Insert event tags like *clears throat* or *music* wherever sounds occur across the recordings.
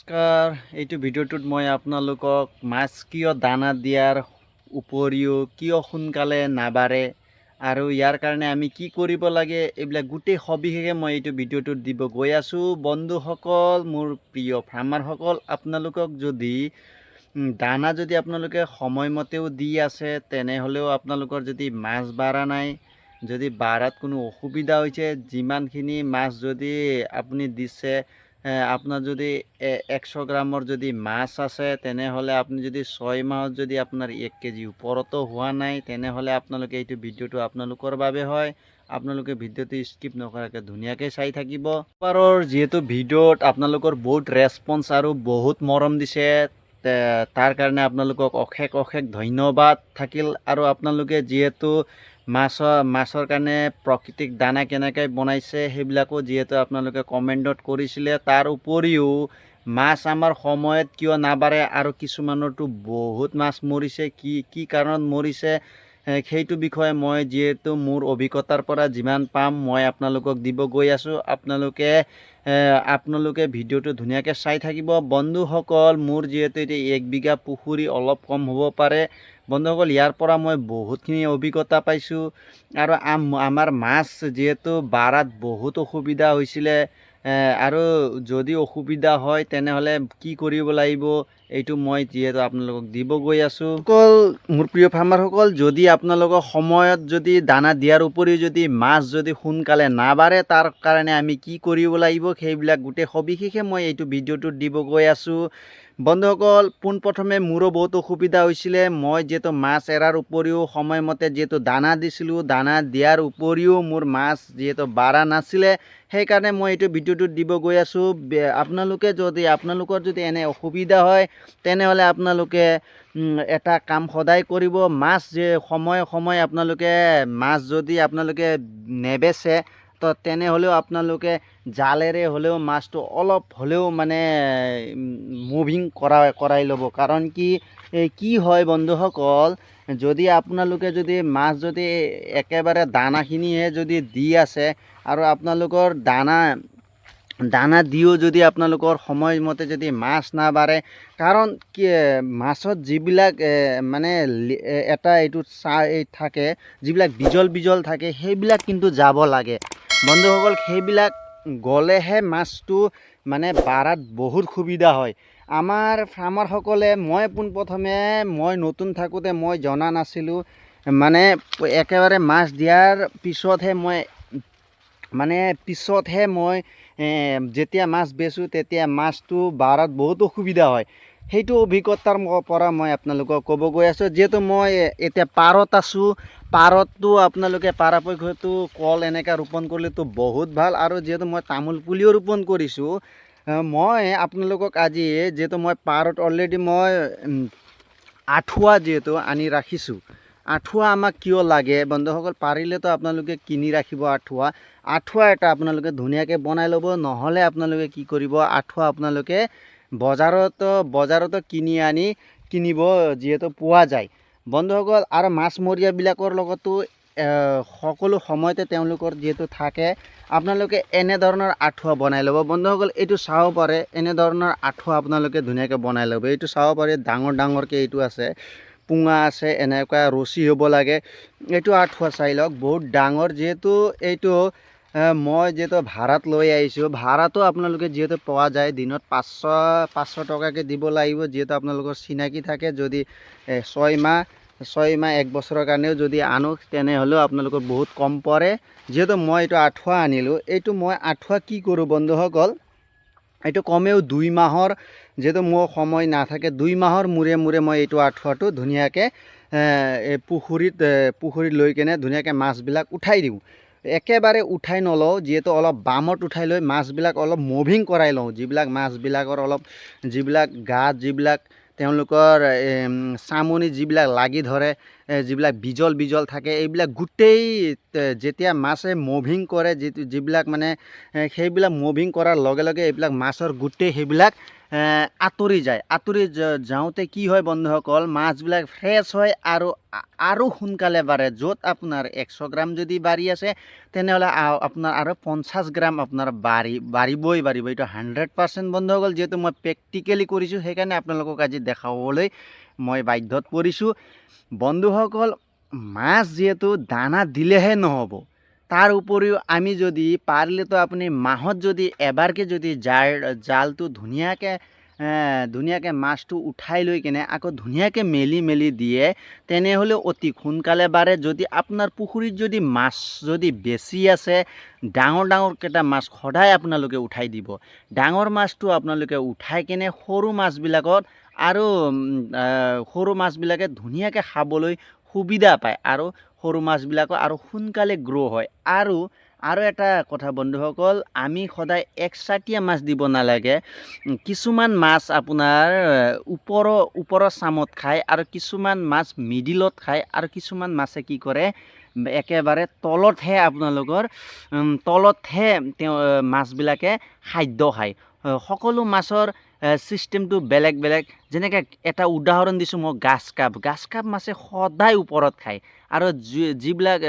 নমস্কাৰ এইটো ভিডিঅ'টোত মই আপোনালোকক মাছ কিয় দানা দিয়াৰ উপৰিও কিয় সোনকালে নাবাঢ়ে আৰু ইয়াৰ কাৰণে আমি কি কৰিব লাগে এইবিলাক গোটেই সবিশেষে মই এইটো ভিডিঅ'টোত দিব গৈ আছোঁ। বন্ধুসকল, মোৰ প্ৰিয় ফাৰ্মাৰসকল, আপোনালোকক যদি দানা যদি আপোনালোকে সময়মতেও দি আছে, তেনেহ'লেও আপোনালোকৰ যদি মাছ বাঢ়া নাই, যদি বাঢ়াত কোনো অসুবিধা হৈছে, যিমানখিনি মাছ যদি আপুনি দিছে এ, আপোনাৰ যদি একশ গ্ৰামৰ যদি মাছ আছে তেনেহ'লে আপুনি যদি ছয় মাহত যদি আপোনাৰ এক কেজি ওপৰতো হোৱা নাই তেনেহ'লে আপোনালোকে এইটো ভিডিঅ'টো আপোনালোকৰ বাবে হয়। আপোনালোকে ভিডিঅ'টো স্কিপ নকৰাকৈ ধুনীয়াকৈ চাই থাকিব। এবাৰৰ যিহেতু ভিডিঅ'ত আপোনালোকৰ বহুত ৰেচপন্স আৰু বহুত মৰম দিছে তাৰ কাৰণে আপোনালোকক অশেষ অশেষ ধন্যবাদ থাকিল। আৰু আপোনালোকে যিহেতু মাছৰ মাছৰ কাৰণে প্ৰাকৃতিক দানা কেনেকৈ বনাইছে সেইবিলাকো যিহেতু আপোনালোকে কমেণ্টত কৰিছিলে। তাৰ উপৰিও, মাছ আমাৰ সময়ত কিয় নাবাঢ়ে আৰু কিছুমানৰতো বহুত মাছ মৰিছে, কি কি কাৰণত মৰিছে সেইটো বিষয়ে মই যিহেতু মোৰ অভিজ্ঞতাৰ পৰা যিমান পাম, মই আপোনালোকক দিব গৈ আছোঁ। আপোনালোকে আপোনালোকে ভিডিঅ'টো ধুনীয়াকৈ চাই থাকিব। বন্ধুসকল, মোৰ যিহেতু এতিয়া এক বিঘা পুখুৰী অলপ কম হ'ব পাৰে। বন্ধুসকল, ইয়াৰ পৰা মই বহুতখিনি অভিজ্ঞতা পাইছোঁ। আৰু আম, আমাৰ মাছ যিহেতু বাৰাত বহুত অসুবিধা হৈছিলে। আৰু যদি অসুবিধা হয়, তেনেহ'লে কি কৰিব লাগিব? এইটো মই যিহেতু আপোনালোকক দিব গৈ আছোঁ। অকল মোৰ প্ৰিয় ফাৰ্মাৰসকল, যদি আপোনালোকৰ সময়ত যদি দানা দিয়াৰ উপৰিও যদি মাছ যদি সোনকালে নাবাঢ়ে, তাৰ কাৰণে আমি কি কৰিব লাগিব? সেইবিলাক গোটেই সবিশেষে মই এইটো ভিডিঅ'টোত দিব গৈ আছোঁ। বন্ধুসকল পোনপ্ৰথমে মোৰো বহুত অসুবিধা হৈছিলে। মই যিহেতু মাছ এৰাৰ উপৰিও সময়মতে যিহেতু দানা দিছিলোঁ, দানা দিয়াৰ উপৰিও মোৰ মাছ যিহেতু বাঢ়া নাছিলে, সেইকাৰণে মই এইটো ভিডিঅ'টোত দিব গৈ আছোঁ। আপোনালোকে যদি, আপোনালোকৰ যদি এনে অসুবিধা হয়, তেনেহ'লে আপোনালোকে এটা কাম সদায় কৰিব। মাছ যে, সময়ে সময়ে আপোনালোকে, মাছ যদি আপোনালোকে নেবেচে তো তেনেহ'লেও আপোনালোকে জালেৰে হ'লেও মাছটো অলপ হ'লেও মানে মুভিং কৰা কৰাই ল'ব। কাৰণ কি কি হয় বন্ধুসকল, যদি আপোনালোকে যদি মাছ যদি একেবাৰে দানাখিনিহে যদি দি আছে, আৰু আপোনালোকৰ দানা দানা দিও যদি আপোনালোকৰ সময়মতে যদি মাছ নাবাঢ়ে কাৰণ কি মাছত যিবিলাক মানে এটা এইটোত চা এই থাকে, যিবিলাক বিজল বিজল থাকে, সেইবিলাক কিন্তু যাব লাগে। বন্ধুসকল, সেইবিলাক গ'লেহে মাছটো মানে বাঢ়াত বহুত সুবিধা হয়। আমাৰ ফাৰ্মাৰসকলে, মই পোনপ্ৰথমে, মই নতুন থাকোঁতে মই জনা নাছিলোঁ। মানে একেবাৰে মাছ দিয়াৰ পিছতহে মই মানে পিছতহে মই যেতিয়া মাছ বেচোঁ, তেতিয়া মাছটো বাঢ়াত বহুত অসুবিধা হয়। সেইটো অভিজ্ঞতাৰ পৰা মই আপোনালোকক ক'ব গৈ আছোঁ। যিহেতু মই এতিয়া পাৰত আছোঁ পাৰততো আপোনালোকে পৰাপক্ষতো কল এনেকৈ ৰোপণ কৰিলেতো বহুত ভালো। আৰু যিহেতু মই তামোল পুলিও ৰোপণ কৰিছোঁ মই আপোনালোকক আজি যিহেতু মই পাৰত অলৰেডি মই আঁঠুৱা যিহেতু আনি ৰাখিছোঁ। আঁঠুৱা আমাক কিয় লাগে? বন্ধুসকল, পাৰিলেতো আপোনালোকে কিনি ৰাখিব আঁঠুৱা। আঁঠুৱা এটা আপোনালোকে ধুনীয়াকৈ বনাই ল'ব, নহ'লে আপোনালোকে কি কৰিব, আঁঠুৱা আপোনালোকে বজাৰতো বজাৰতো কিনি আনি কিনিব যিহেতু পোৱা যায়। বন্ধুসকল, আৰু মাছমৰীয়াবিলাকৰ লগতো সকলো সময়তে তেওঁলোকৰ যিহেতু থাকে, আপোনালোকে এনেধৰণৰ আঁঠুৱা বনাই ল'ব। বন্ধুসকল, এইটো চাব পাৰে এনেধৰণৰ আঁঠুৱা আপোনালোকে ধুনীয়াকৈ বনাই ল'ব। এইটো চাব পাৰে, ডাঙৰ ডাঙৰকৈ এইটো আছে, পুঙা আছে, এনেকুৱা ৰছী হ'ব লাগে। এইটো আঁঠুৱা চাই লওক, বহুত ডাঙৰ, যিহেতু এইটো মই যিহেতু ভাড়াত লৈ আহিছোঁ, ভাড়াটো আপোনালোকে যিহেতু পোৱা যায়, দিনত পাঁচশো পাঁচশো টকাকৈ দিব লাগিব, যিহেতু আপোনালোকৰ চিনাকি থাকে, যদি ছয় মাহ ছয় মাহ, এক বছৰৰ কাৰণেও যদি আনো, তেনেহ'লেও আপোনালোকৰ বহুত কম পৰে। যিহেতু মই এইটো আঁঠুৱা আনিলোঁ, এইটো মই আঁঠুৱা কি কৰোঁ বন্ধুসকল? এইটো কমেও দুই মাহৰ, যিহেতু মোৰ সময় নাথাকে, দুই মাহৰ মূৰে মূৰে মই এইটো আঁঠুৱাটো ধুনীয়াকৈ পুখুৰীত পুখুৰীত লৈ কেনে ধুনীয়াকৈ মাছবিলাক উঠাই দিওঁ। একেবাৰে উঠাই নলওঁ, যিহেতু অলপ বামত উঠাই লৈ মাছবিলাক অলপ মুভিং কৰাই লওঁ। যিবিলাক মাছবিলাকৰ অলপ, যিবিলাক গাত, যিবিলাক তেওঁলোকৰ চামনি যিবিলাক লাগি ধৰে যিবিলাক বিজল বিজল থাকে, এইবিলাক গোটেই যেতিয়া মাছে মুভিং কৰে, যিটো, যিবিলাক মানে সেইবিলাক মুভিং কৰাৰ লগে লগে এইবিলাক মাছৰ গোটেই সেইবিলাক আঁতৰি যায়। আঁতৰি যাওঁতে কি হয় বন্ধুসকল, মাছবিলাক ফ্ৰেছ হয় আৰু আৰু সোনকালে বাঢ়ে। য'ত আপোনাৰ এশ গ্ৰাম যদি বাঢ়ি আছে, তেনেহ'লে আপোনাৰ আৰু পঞ্চাছ গ্ৰাম আপোনাৰ বাঢ়ি, বাঢ়িবই বাঢ়িব। এইটো হাণ্ড্ৰেড পাৰ্চেণ্ট বন্ধুসকল, যিহেতু মই প্ৰেক্টিকেলি কৰিছোঁ, সেইকাৰণে আপোনালোকক আজি দেখাবলৈ মই বাধ্যত পৰিছোঁ। বন্ধুসকল, মাছ যিহেতু দানা দিলেহে নহ'ব। তাৰ উপৰিও আমি যদি পাৰিলেতো আপুনি মাহত যদি এবাৰকৈ যদি জাল জালটো ধুনীয়াকৈ ধুনীয়াকৈ মাছটো উঠাই লৈ কিনে আকৌ ধুনীয়াকৈ মেলি মেলি দিয়ে, তেনেহ'লে অতি সোনকালে বাঢ়ে যদি আপোনাৰ পুখুৰীত যদি মাছ যদি বেছি আছে, ডাঙৰ ডাঙৰকেইটা মাছ সদায় আপোনালোকে উঠাই দিব। ডাঙৰ মাছটো আপোনালোকে উঠাই কিনে সৰু মাছবিলাকত আৰু সৰু মাছবিলাকে ধুনীয়াকৈ খাবলৈ সুবিধা পায়। আৰু সৰু মাছবিলাকৰ আৰু সোনকালে গ্ৰ' হয়। আৰু আৰু এটা কথা বন্ধুসকল, আমি সদায় একচাটিয়া মাছ দিব নালাগে। কিছুমান মাছ আপোনাৰ ওপৰৰ ওপৰৰ চামত খায় আৰু কিছুমান মাছ মিডিলত খায় আৰু কিছুমান মাছে কি কৰে, একেবাৰে তলতহে আপোনালোকৰ তলতহে তেওঁ মাছবিলাকে খাদ্য খায়। সকলো মাছৰ ছিষ্টেমটো বেলেগ বেলেগ। যেনেকৈ এটা উদাহৰণ দিছোঁ মই, গাছ কাপ। গাছ কাপ মাছে সদায় ওপৰত খায়। আৰু যিবিলাক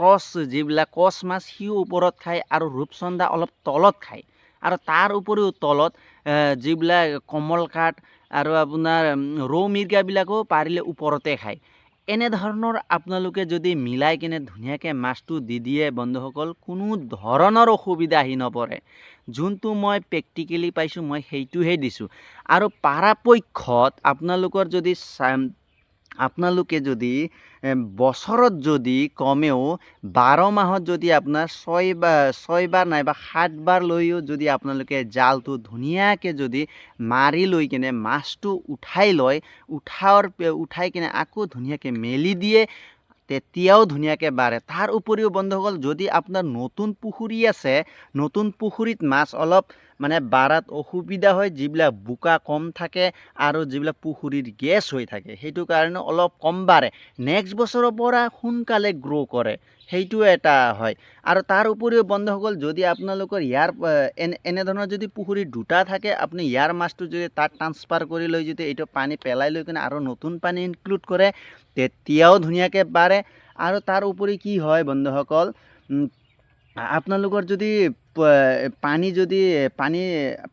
কচ যিবিলাক কচ মাছ, সিও ওপৰত খায় আৰু ৰূপচন্দা অলপ তলত খায়। আৰু তাৰ উপৰিও তলত যিবিলাক কমল কাঠ আৰু আপোনাৰ ৰৌ মিৰ্গাবিলাকো পাৰিলে ওপৰতে খায়। এনেধৰণৰ আপোনালোকে যদি মিলাই কিনে ধুনীয়াকৈ মাছটো দি দিয়ে বন্ধুসকল, কোনো ধৰণৰ অসুবিধা আহি নপৰে। যোনটো মই প্ৰেক্টিকেলি পাইছোঁ, মই সেইটোহে দিছোঁ। আৰু পৰাপক্ষত আপোনালোকৰ যদি আপোনালোকে যদি বছৰত যদি কমেও বাৰ মাহত যদি আপোনাৰ ছয় বা ছয়বাৰ নাইবা সাতবাৰ লৈও যদি আপোনালোকে জালটো ধুনীয়াকৈ যদি মাৰি লৈ কিনে মাছটো উঠাই লয় উঠাৰ উঠাই কিনে আকৌ ধুনীয়াকৈ মেলি দিয়ে, তেতিয়াও ধুনীয়াকৈ বাঢ়ে তাৰ উপৰিও বন্ধুসকল, যদি আপোনাৰ নতুন পুখুৰী আছে, নতুন পুখুৰীত মাছ অলপ মানে বাঢ়াত অসুবিধা হয়, যিবিলাক বোকা কম থাকে আৰু যিবিলাক পুখুৰীত গেছ হৈ থাকে, সেইটো কাৰণে অলপ কম বাঢ়ে। নেক্সট বছৰৰ পৰা সোনকালে গ্ৰ' কৰে, সেইটো এটা হয়। আৰু তাৰ উপৰিও বন্ধুসকল, যদি আপোনালোকৰ ইয়াৰ এনে, এনেধৰণৰ যদি পুখুৰী দুটা থাকে, আপুনি ইয়াৰ মাছটো যদি তাত ট্ৰান্সফাৰ কৰি লৈ যদি এইটো পানী পেলাই লৈ কিনে আৰু নতুন পানী ইনক্লুড কৰে, তেতিয়াও ধুনীয়াকৈ বাঢ়ে। আৰু তাৰ উপৰি কি হয় বন্ধুসকল আপোনালোকৰ যদি পানী যদি, পানী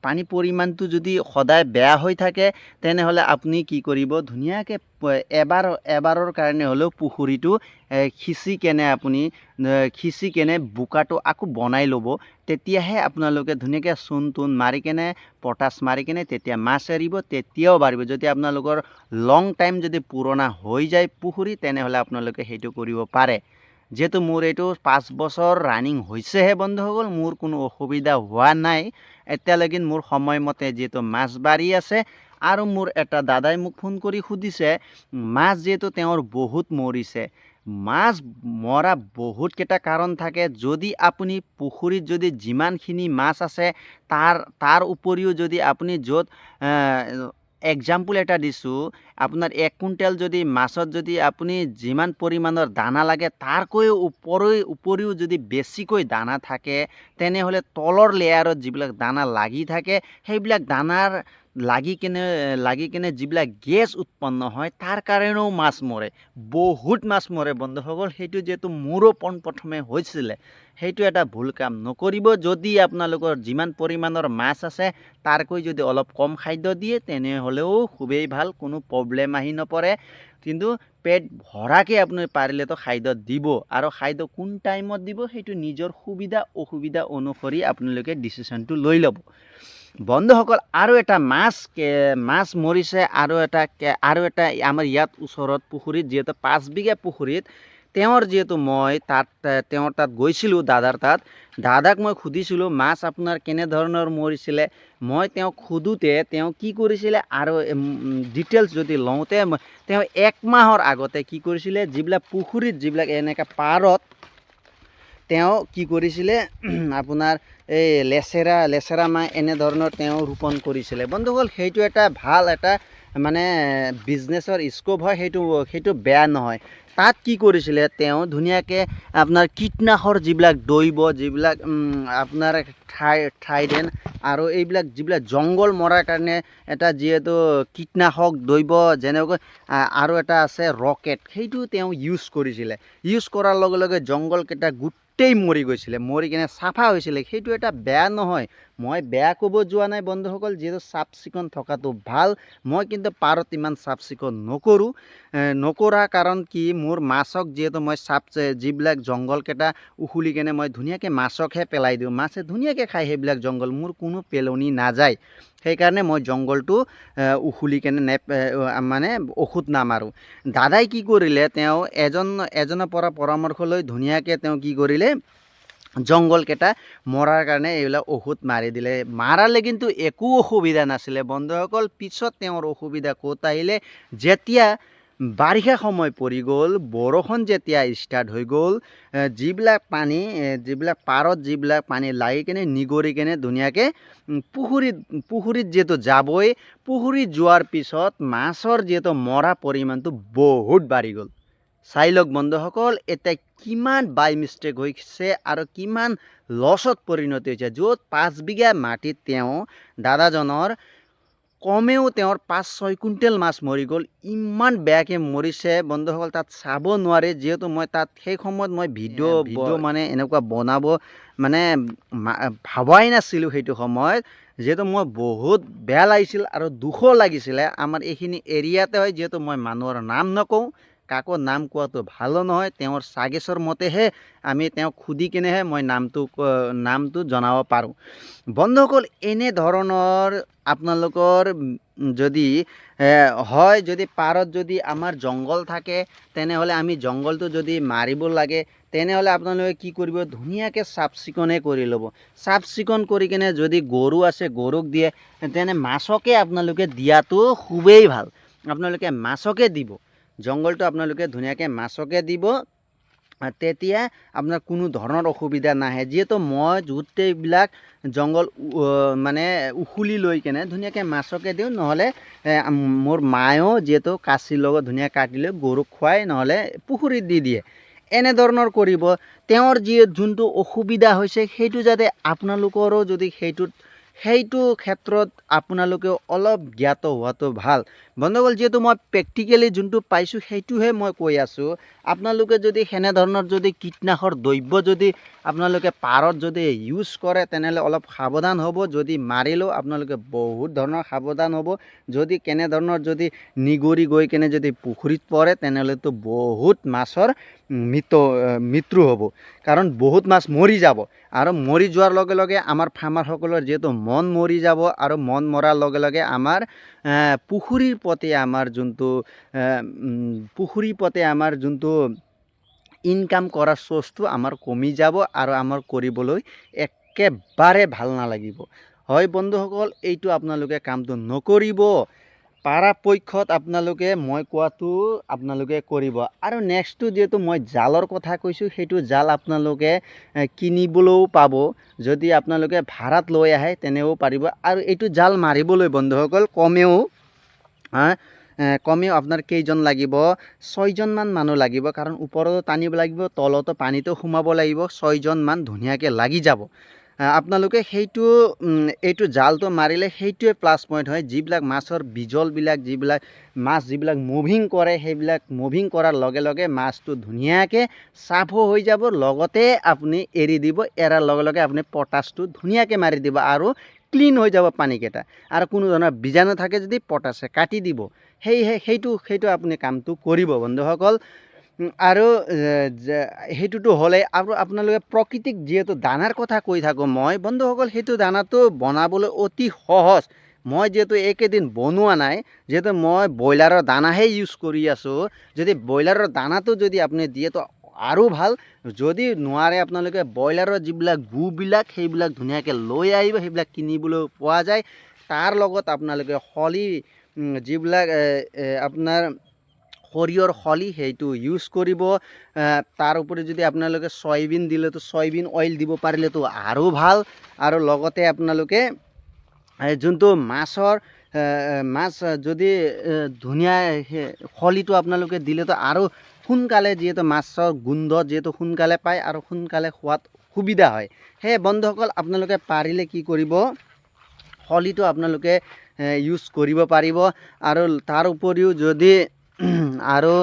পানী পৰিমাণটো যদি সদায় বেয়া হৈ থাকে, তেনেহ'লে আপুনি কি কৰিব? ধুনীয়াকৈ এবাৰ, এবাৰৰ কাৰণে হ'লেও পুখুৰীটো সিঁচি কেনে আপুনি সিঁচি কেনে বোকাটো আকৌ বনাই ল'ব। তেতিয়াহে আপোনালোকে ধুনীয়াকৈ চূণ তুণ মাৰি কেনে, পটাছ মাৰি কেনে তেতিয়া মাছ এৰিব, তেতিয়াও বাঢ়িব। যদি আপোনালোকৰ লং টাইম যদি পুৰণা হৈ যায় পুখুৰী, তেনেহ'লে আপোনালোকে সেইটো কৰিব পাৰে। যিহেতু মোৰ এইটো পাঁচ বছৰ ৰানিং হৈছেহে বন্ধুসকল মোৰ কোনো অসুবিধা হোৱা নাই। এতিয়ালৈকে মোৰ সময়মতে যিহেতু মাছ বাঢ়ি আছে আৰু মোৰ এটা দাদাই মোক ফোন কৰি সুধিছে, মাছ যিহেতু তেওঁৰ বহুত মৰিছে, মাছ মৰা বহুতকেইটা কাৰণ থাকে। যদি আপুনি পুখুৰীত যদি যিমানখিনি মাছ আছে, তাৰ তাৰ উপৰিও যদি আপুনি য'ত এক্সাম্পল এটা দিছোঁ, আপোনাৰ এক কুইণ্টেল যদি মাছত যদি আপুনি যিমান পৰিমাণৰ দানা লাগে তাৰকৈ ওপৰি, উপৰিও যদি বেছিকৈ দানা থাকে, তেনেহ'লে তলৰ লেয়াৰত যিবিলাক দানা লাগি থাকে, সেইবিলাক দানাৰ লাগি কেনে লাগি কেনে যিবিলাক গেছ উৎপন্ন হয়, তাৰ কাৰণেও মাছ মৰে। বহুত মাছ মৰে, বন্ধুসকল। সেইটো যিহেতু মোৰো পোনপ্ৰথমে হৈছিলে, সেইটো এটা ভুল কাম নকৰিব। যদি আপোনালোকৰ যিমান পৰিমাণৰ মাছ আছে, তাৰকৈ যদি অলপ কম খাদ্য দিয়ে, তেনেহ'লেও খুবেই ভালো, কোনো প্ৰব্লেম আহি নপৰে। কিন্তু পেট ভৰাকৈ আপুনি পাৰিলেতো খাদ্য দিব, আৰু খাদ্য কোন টাইমত দিব, সেইটো নিজৰ সুবিধা, অসুবিধা অনুসৰি আপোনালোকে ডিচিশ্যনটো লৈ ল'ব। বন্ধুসকল, আৰু এটা মাছ মাছ মৰিছে, আৰু এটা আৰু এটা আমাৰ ইয়াত ওচৰত পুখুৰীত, যিহেতু পাঁচ বিঘা পুখুৰীত, তেওঁৰ যিহেতু মই তাত, তেওঁৰ তাত গৈছিলোঁ, দাদাৰ তাত। দাদাক মই সুধিছিলোঁ, মাছ আপোনাৰ কেনেধৰণৰ মৰিছিলে? মই তেওঁক সোধোতে, তেওঁ কি কৰিছিলে, আৰু ডিটেইলছ যদি লওঁতে তেওঁ এক মাহৰ আগতে কি কৰিছিলে, যিবিলাক পুখুৰীত, যিবিলাক এনেকৈ পাৰত তেওঁ কি কৰিছিলে আপোনাৰ এই লেচেৰা লেচেৰা মাহ এনেধৰণৰ তেওঁ ৰোপণ কৰিছিলে। বন্ধুসকল, সেইটো এটা ভালো এটা মানে বিজনেছৰ স্ক'প হয়, সেইটো সেইটো বেয়া নহয়। তাত কি কৰিছিলে, তেওঁ ধুনীয়াকৈ আপোনাৰ কীটনাশৰ যিবিলাক দৈৱ, যিবিলাক আপোনাৰ ঠাই, ঠাইডেন আৰু এইবিলাক যিবিলাক জংঘল মৰাৰ কাৰণে এটা যিহেতু কীটনাশক দৈৱ যেনেকৈ আৰু এটা আছে ৰকেট, সেইটো তেওঁ ইউজ কৰিছিলে। ইউজ কৰাৰ লগে লগে জংঘলকেইটা গোটেই মৰি গৈছিলে মৰি কিনে চাফা হৈছিলে সেইটো এটা বেয়া নহয়। মই বেয়া ক'ব যোৱা নাই, বন্ধুসকল, যিহেতু চাফ চিকুণ থকাটো ভালো। মই কিন্তু পাৰত ইমান চাফ চিকুণ নকৰোঁ নকৰা কাৰণ কি, মোৰ মাছক যিহেতু মই চাফ যিবিলাক জংঘলকেইটা উখুলি কেনে মই ধুনীয়াকৈ মাছকহে পেলাই দিওঁ। মাছে ধুনীয়াকৈ খায় সেইবিলাক জংঘল, মোৰ কোনো পেলনি নাযায়। সেইকাৰণে মই জংঘলটো উখুলি কেনে নেপ মানে ঔষধ নামাৰোঁ। দাদাই কি কৰিলে, তেওঁ এজন, এজনৰ পৰা পৰামৰ্শ লৈ ধুনীয়াকৈ তেওঁ কি কৰিলে জংঘলকেইটা মৰাৰ কাৰণে এইবিলাক ঔষধ মাৰি দিলে। মাৰালে কিন্তু একো অসুবিধা নাছিলে। বন্ধুসকল, পিছত তেওঁৰ অসুবিধা ক'ত আহিলে? যেতিয়া বাৰিষা সময় পৰি গ'ল, বৰষুণ যেতিয়া ষ্টাৰ্ট হৈ গ'ল যিবিলাক পানী যিবিলাক পাৰত যিবিলাক পানী লাগি কেনে, নিগৰি কেনে ধুনীয়াকৈ পুখুৰীত পুখুৰীত যিহেতু যাবই, পুখুৰীত যোৱাৰ পিছত মাছৰ যিহেতু মৰা পৰিমাণটো বহুত বাঢ়ি গ'ল। চাই লওক বন্ধুসকল এতিয়া কিমান বাই মিষ্টেক হৈছে আৰু কিমান লছত পৰিণতি হৈছে য'ত পাঁচ বিঘা মাটিত তেওঁ দাদাজনৰ কমেও তেওঁৰ পাঁচ ছয় কুইণ্টেল মাছ মৰি গ'ল। ইমান বেয়াকৈ মৰিছে বন্ধুসকল তাত চাব নোৱাৰে যিহেতু মই তাত সেই সময়ত মই ভিডিঅ' ভিডিঅ' মানে এনেকুৱা বনাব মানে ভাবাই নাছিলোঁ সেইটো সময়ত। যিহেতু মই বহুত বেয়া লাগিছিল আৰু দুখো লাগিছিলে। আমাৰ এইখিনি এৰিয়াতে হয় যিহেতু মই মানুহৰ নাম নকওঁ। কাকো নাম কোৱাটো ভালো নহয়, তেওঁৰ চাগেছৰ মতেহে আমি তেওঁক সুধি কিনেহে মই নামটো নামটো জনাব পাৰোঁ। বন্ধুসকল এনেধৰণৰ আপোনালোকৰ যদি হয়, যদি পাৰত যদি আমাৰ জংঘল থাকে, তেনেহ'লে আমি জংঘলটো যদি মাৰিব লাগে, তেনেহ'লে আপোনালোকে কি কৰিব, ধুনীয়াকৈ চাফ চিকুণে কৰি ল'ব। চাফ চিকুণ কৰি কিনে যদি গৰু আছে, গৰুক দিয়ে, তেনে মাছকে আপোনালোকে দিয়াটো খুবেই ভালো। আপোনালোকে মাছকে দিব। জংঘলটো আপোনালোকে ধুনীয়াকৈ মাছকে দিব তেতিয়া আপোনাৰ কোনো ধৰণৰ অসুবিধা নাহে। যিহেতু মই গোটেইবিলাক জংঘল মানে উখুলি লৈ কেনে ধুনীয়াকৈ মাছকে দিওঁ, নহ'লে মোৰ মায়েও যিহেতু কাচিৰ লগত ধুনীয়া কাটি লৈ গৰুক খুৱাই, নহ'লে পুখুৰীত দি দিয়ে। এনেধৰণৰ কৰিব। তেওঁৰ যি যোনটো অসুবিধা হৈছে, সেইটো যাতে আপোনালোকৰো যদি সেইটোত, সেইটো ক্ষেত্ৰত আপোনালোকেও অলপ জ্ঞাত হোৱাটো ভালো। বন্ধুসকল যিহেতু মই প্ৰেক্টিকেলি যোনটো পাইছোঁ, সেইটোহে মই কৈ আছোঁ। আপোনালোকে যদি সেনেধৰণৰ যদি কীটনাশৰ দ্ৰব্য যদি আপোনালোকে পাৰত যদি ইউজ কৰে, তেনেহ'লে অলপ সাৱধান হ'ব। যদি মাৰিলেও আপোনালোকে বহুত ধৰণৰ সাৱধান হ'ব। যদি কেনেধৰণৰ যদি নিগৰি গৈ কেনে যদি পুখুৰীত পৰে, তেনেহ'লেতো বহুত মাছৰ মৃত্যু মৃত্যু হ'ব। কাৰণ বহুত মাছ মৰি যাব। আৰু মৰি যোৱাৰ লগে লগে আমাৰ ফাৰ্মাৰসকলৰ যিহেতু মন মৰি যাব আৰু মন মৰাৰ লগে লগে আমাৰ পুখুৰীৰ পথে আমাৰ যোনটো আহ, পথে আমাৰ যোনটো ইনকাম কৰাৰ চ'ৰ্চটো আমাৰ কমি যাব আৰু আমাৰ কৰিবলৈ একেবাৰে ভালো নালাগিব। হয় বন্ধুসকল এইটো আপোনালোকে কামটো নকৰিব। পৰাপক্ষত আপোনালোকে মই কোৱাটো আপোনালোকে কৰিব। আৰু নেক্সটটো যিহেতু মই জালৰ কথা কৈছোঁ, সেইটো জাল আপোনালোকে কিনিবলৈও পাব। যদি আপোনালোকে ভাড়াত লৈ আহে, তেনেও পাৰিব। আৰু এইটো জাল মাৰিবলৈ বন্ধুসকল, কমেও কমেও আপোনাৰ কেইজন লাগিব? ছয়জনমান মানুহ লাগিব, কাৰণ ওপৰতো টানিব লাগিব, তলতো পানীতো সোমাব লাগিব, ছয়জনমান ধুনীয়াকৈ লাগি যাব। আপোনালোকে সেইটো এইটো জালটো মাৰিলে সেইটোৱে প্লাছ পইণ্ট হয়। যিবিলাক মাছৰ বিজলবিলাক, যিবিলাক মাছ যিবিলাক মুভিং কৰে, সেইবিলাক মুভিং কৰাৰ লগে লগে মাছটো ধুনীয়াকৈ চাফো হৈ যাব, লগতে আপুনি এৰি দিব, এৰাৰ লগে লগে আপুনি পটাছটো ধুনীয়াকৈ মাৰি দিব আৰু ক্লিন হৈ যাব পানীকেইটা। আৰু কোনো ধৰণৰ বীজাণু থাকে যদি পটাছে কাটি দিব। সেয়েহে সেইটো সেইটো আপুনি কামটো কৰিব বন্ধুসকল। আৰু সেইটোতো হ'লে আৰু আপোনালোকে প্ৰকৃতিক যিহেতু দানাৰ কথা কৈ থাকোঁ, মই বন্ধুসকল সেইটো দানাটো বনাবলৈ অতি সহজ। মই যিহেতু এইকেইদিন বনোৱা নাই, যিহেতু মই ব্ৰইলাৰৰ দানাহে ইউজ কৰি আছোঁ। যদি ব্ৰইলাৰৰ দানাটো যদি আপুনি দিয়ে, তো আৰু ভালো। যদি নোৱাৰে আপোনালোকে ব্ৰইলাৰৰ যিবিলাক গুবিলাক, সেইবিলাক ধুনীয়াকৈ লৈ আহিব, সেইবিলাক কিনিবলৈ পোৱা যায়। তাৰ লগত আপোনালোকে খলি যিবিলাক আপোনাৰ সৰিয়হৰ খলি সেইটো ইউজ কৰিব তাৰ উপৰি যদি আপোনালোকে চয়াবিন দিলেতো চয়াবিন অইল দিব পাৰিলেতো আৰু ভালো। আৰু লগতে আপোনালোকে যোনটো মাছৰ মাছ যদি ধুনীয়া খলিটো আপোনালোকে দিলেতো আৰু সোনকালে যিহেতু মাছৰ গোন্ধ যিহেতু সোনকালে পায় আৰু সোনকালে খোৱাত সুবিধা হয়। সেয়ে বন্ধুসকল, আপোনালোকে পাৰিলে কি কৰিব? খলিটো আপোনালোকে ইউজ কৰিব পাৰিব। আৰু তাৰ উপৰিও যদি *clears throat* আৰু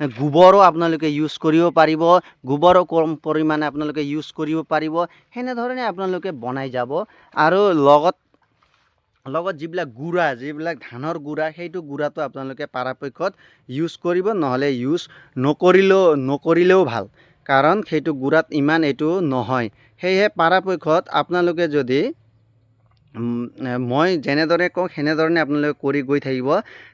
গোবৰো আপোনালোকে ইউজ কৰিব পাৰিব, গোবৰো কম পৰিমাণে আপোনালোকে ইউজ কৰিব পাৰিব, সেনেধৰণে আপোনালোকে বনাই যাব। আৰু লগত লগত যিবিলাক গুড়া, যিবিলাক ধানৰ গুড়া, সেইটো গুড়াটো আপোনালোকে পৰাপক্ষত ইউজ কৰিব, নহ'লে ইউজ নকৰিলেও নকৰিলেও ভালো। কাৰণ সেইটো গুড়াত ইমান এইটো নহয়। সেয়েহে পৰাপক্ষত আপোনালোকে যদি মই যেনেদৰে কওঁ সেনেধৰণে আপোনালোকে কৰি গৈ থাকিব।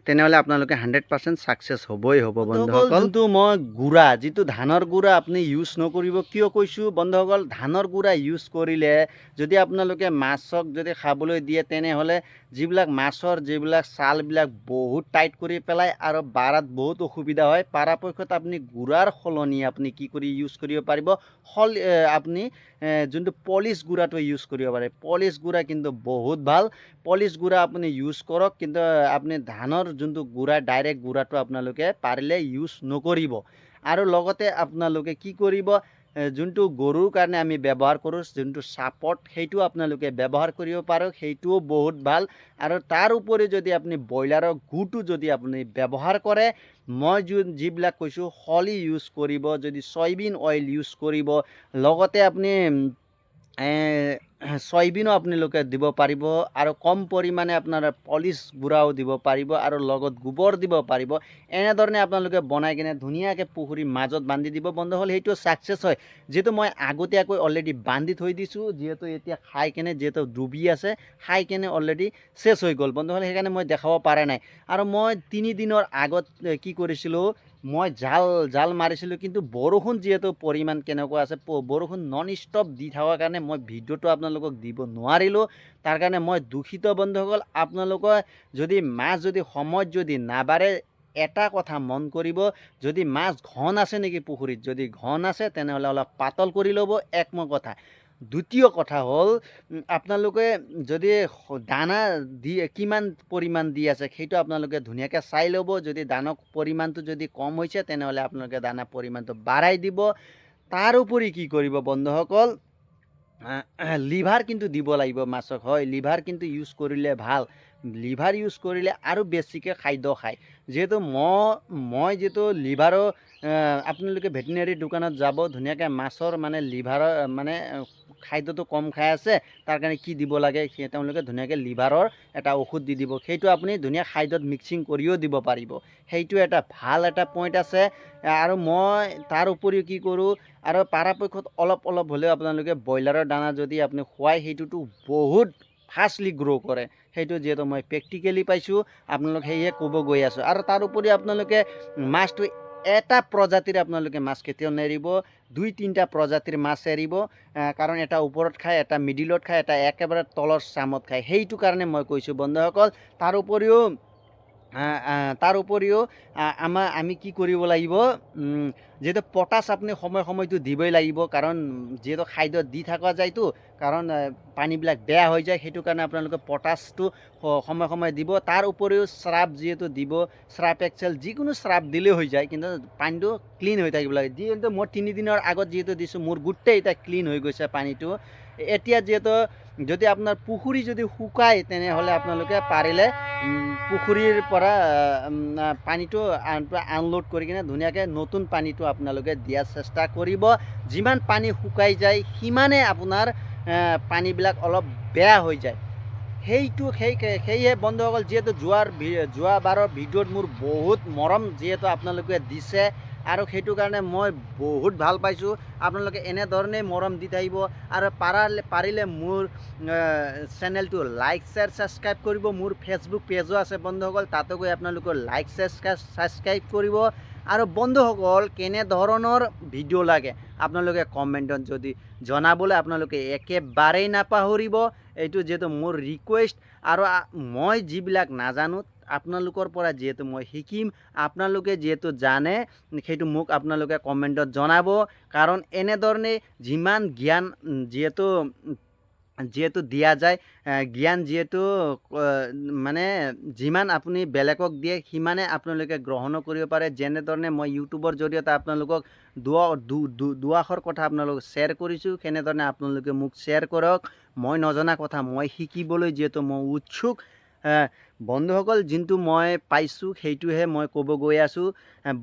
তেনেহ'লে আপোনালোকে হাণ্ড্ৰেড পাৰ্চেণ্ট ছাকচেছ হ'বই হ'ব বন্ধুসকল। কিন্তু মই গুড়া যিটো ধানৰ গুড়া আপুনি ইউজ নকৰিব কিয় কৈছোঁ বন্ধুসকল? ধানৰ গুড়া ইউজ কৰিলে যদি আপোনালোকে মাছক যদি খাবলৈ দিয়ে তেনেহ'লে যিবিলাক মাছৰ, যিবিলাক ছালবিলাক বহুত টাইট কৰি পেলায় আৰু বাৰাত বহুত অসুবিধা হয়, পৰাপক্ষত আপুনি গুড়াৰ সলনি আপুনি কি কৰি ইউজ কৰিব পাৰিব? সল আপুনি যোনটো পলিচ গুড়াটো ইউজ কৰিব পাৰে। পলিচ গুড়া কিন্তু বহুত ভালো। পলিচ গুড়া আপুনি ইউজ কৰক, কিন্তু আপুনি ধানৰ যোনটো গুড়া ডাইৰেক্ট গুড়াটো আপোনালোকে পাৰিলে ইউজ নকৰিব। আৰু লগতে আপোনালোকে কি কৰিব? যোনটো গৰুৰ কাৰণে আমি ব্যৱহাৰ কৰোঁ, যোনটো চাপৰ্ট সেইটো আপোনালোকে ব্যৱহাৰ কৰিব পাৰক সেইটোও বহুত ভালো। আৰু তাৰ উপৰি যদি আপুনি ব্ৰইলাৰৰ গুটো যদি আপুনি ব্যৱহাৰ কৰে, মই যোন যিবিলাক কৈছোঁ হলি ইউজ কৰিব, যদি চয়বিন অইল ইউজ কৰিব, লগতে আপুনি চয়বিনো আপোনালোকে দিব পাৰিব আৰু কম পৰিমাণে আপোনাৰ পলিচ গুড়াও দিব পাৰিব আৰু লগত গোবৰ দিব পাৰিব। এনেধৰণে আপোনালোকে বনাই কিনে ধুনীয়াকৈ পুখুৰীৰ মাজত বান্ধি দিব। বন্ধ হ'ল সেইটো ছাকচেছ হয়। যিহেতু মই আগতীয়াকৈ অলৰেডি বান্ধি থৈ দিছোঁ, যিহেতু এতিয়া খাই কেনে যিহেতু ডুবি আছে, খাই কেনে অলৰেডি চেছ হৈ গ'ল। বন্ধুসকল, সেইকাৰণে মই দেখাব পৰা নাই। আৰু মই তিনিদিনৰ আগত কি কৰিছিলোঁ মই জাল জাল মাৰিছিলোঁ, কিন্তু বৰষুণ যিহেতু পৰিমাণ কেনেকুৱা আছে বৰষুণ নন ষ্টপ দি থকাৰ কাৰণে মই ভিডিঅ'টো আপোনালোকক দিব নোৱাৰিলোঁ। তাৰ কাৰণে মই দুখিত বন্ধুসকল আপোনালোকে যদি মাছ যদি সময়ত যদি নাবাৰে, এটা কথা মন কৰিব, যদি মাছ ঘন আছে নেকি পুখুৰীত, যদি ঘন আছে, তেনেহ'লে অলপ পাতল কৰি ল'ব, এক কথা। দ্বিতীয় কথা হ'ল আপোনালোকে যদি দানা দি, কিমান পৰিমাণ দি আছে সেইটো আপোনালোকে ধুনীয়াকৈ চাই ল'ব। যদি দানৰ পৰিমাণটো যদি কম হৈছে, তেনেহ'লে আপোনালোকে দানা পৰিমাণটো বাঢ়াই দিব। তাৰোপৰি কি কৰিব বন্ধুসকল? লিভাৰ কিন্তু দিব লাগিব মাছক। হয়, লিভাৰ কিন্তু ইউজ কৰিলে ভালো। লিভাৰ ইউজ কৰিলে আৰু বেছিকৈ খাদ্য খায়। যিহেতু মই যিহেতু লিভাৰৰ আপোনালোকে ভেটেনেৰী দোকানত যাব, ধুনীয়াকৈ মাছৰ মানে লিভাৰৰ মানে খাদ্যটো কম খাই আছে, তাৰ কাৰণে কি দিব লাগে তেওঁলোকে ধুনীয়াকৈ লিভাৰৰ এটা ঔষধ দি দিব। সেইটো আপুনি ধুনীয়া খাদ্যত মিক্সিং কৰিও দিব পাৰিব। সেইটো এটা ভালো এটা পইণ্ট আছে। আৰু মই তাৰ উপৰিও কি কৰোঁ, আৰু পৰাপক্ষত অলপ অলপ হ'লেও আপোনালোকে ব্ৰইলাৰৰ দানা যদি আপুনি খুৱাই সেইটোতো বহুত ফাষ্টলি গ্ৰ' কৰে। সেইটো যিহেতু মই প্ৰেক্টিকেলি পাইছোঁ আপোনালোক সেয়ে ক'ব গৈ আছোঁ। আৰু তাৰ উপৰি আপোনালোকে মাছটো এটা প্ৰজাতিৰ আপোনালোকে মাছ কেতিয়াও নেৰিব দুই তিনিটা প্ৰজাতিৰ মাছ এৰিব কাৰণ এটা ওপৰত খায় এটা মিডিলত খায় এটা একেবাৰে তলৰ চামত খায়। সেইটো কাৰণে মই কৈছোঁ বন্ধুসকল তাৰ উপৰিও আহ, আহ, তাৰ উপৰিও আমাৰ আমি কি কৰিব লাগিব? যিহেতু পটাছ আপুনি সময় সময়টো দিবই লাগিব, কাৰণ যিহেতু খাদ্য দি থকা যায়তো, কাৰণ পানীবিলাক বেয়া হৈ যায়, সেইটো কাৰণে আপোনালোকে পটাছটো সময়ে সময়ে দিব। তাৰ উপৰিও শ্ৰাপ যিহেতু দিব শ্ৰাপ এক্সেল যিকোনো শ্ৰাপ দিলেই হৈ যায়, কিন্তু পানীটো ক্লিন হৈ থাকিব লাগে। যিহেতু মই তিনিদিনৰ আগত যিহেতু দিছোঁ, মোৰ গোটেই এতিয়া ক্লিন হৈ গৈছে পানীটো। এতিয়া যিহেতু যদি আপোনাৰ পুখুৰী যদি শুকায়, তেনেহ'লে আপোনালোকে পাৰিলে পুখুৰীৰ পৰা পানীটো আনলোড কৰি কিনে ধুনীয়াকৈ নতুন পানীটো আপোনালোকে দিয়াৰ চেষ্টা কৰিব। যিমান পানী শুকাই যায়, সিমানে আপোনাৰ পানীবিলাক অলপ বেয়া হৈ যায়। সেইটো সেই, সেয়েহে বন্ধুসকল, যিহেতু যোৱাৰ যোৱাবাৰৰ ভিডিঅ'ত মোৰ বহুত মৰম যিহেতু আপোনালোকে দিছে আৰু সেইটো কাৰণে মই বহুত ভালো পাইছোঁ। আপোনালোকে এনেধৰণেই মৰম দি থাকিব আৰু পাৰালে পাৰিলে মোৰ চেনেলটো লাইক, শ্বেয়াৰ, ছাবস্ক্ৰাইব কৰিব। মোৰ ফেচবুক পেজো আছে বন্ধুসকল, তাতো গৈ আপোনালোকে লাইক ছাবস্ক্ৰাইব কৰিব। আৰু বন্ধুসকল, কেনেধৰণৰ ভিডিঅ' লাগে আপোনালোকে কমেণ্টত যদি জনাবলৈ আপোনালোকে একেবাৰেই নাপাহৰিব। এইটো যিহেতু মোৰ ৰিকুৱেষ্ট আৰু মই যিবিলাক নাজানো আপোনালোকৰ পৰা যিহেতু মই শিকিম আপোনালোকে যিহেতু জানে, সেইটো মোক আপোনালোকে কমেণ্টত জনাব। কাৰণ এনেধৰণে যিমান জ্ঞান যিহেতু যিহেতু দিয়া যায় জ্ঞান যিহেতু মানে যিমান আপুনি বেলেগক দিয়ে, সিমানে আপোনালোকে গ্ৰহণো কৰিব পাৰে। যেনেধৰণে মই ইউটিউবৰ জৰিয়তে আপোনালোকক দুৱা দুআষাৰ কথা আপোনালোকক শ্বেয়াৰ কৰিছোঁ, সেনেধৰণে আপোনালোকে মোক শ্বেয়াৰ কৰক। মই নজনা কথা মই শিকিবলৈ যিহেতু মই উৎসুক বন্ধুসকল, যোনটো মই পাইছোঁ, সেইটোহে মই ক'ব গৈ আছোঁ।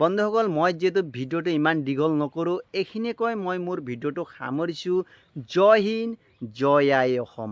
বন্ধুসকল, মই যিহেতু ভিডিঅ'টো ইমান দীঘল নকৰোঁ, এইখিনিয়ে কৈ মই মোৰ ভিডিঅ'টো সামৰিছোঁ। জয় হিন্দ, জয় আই অসম।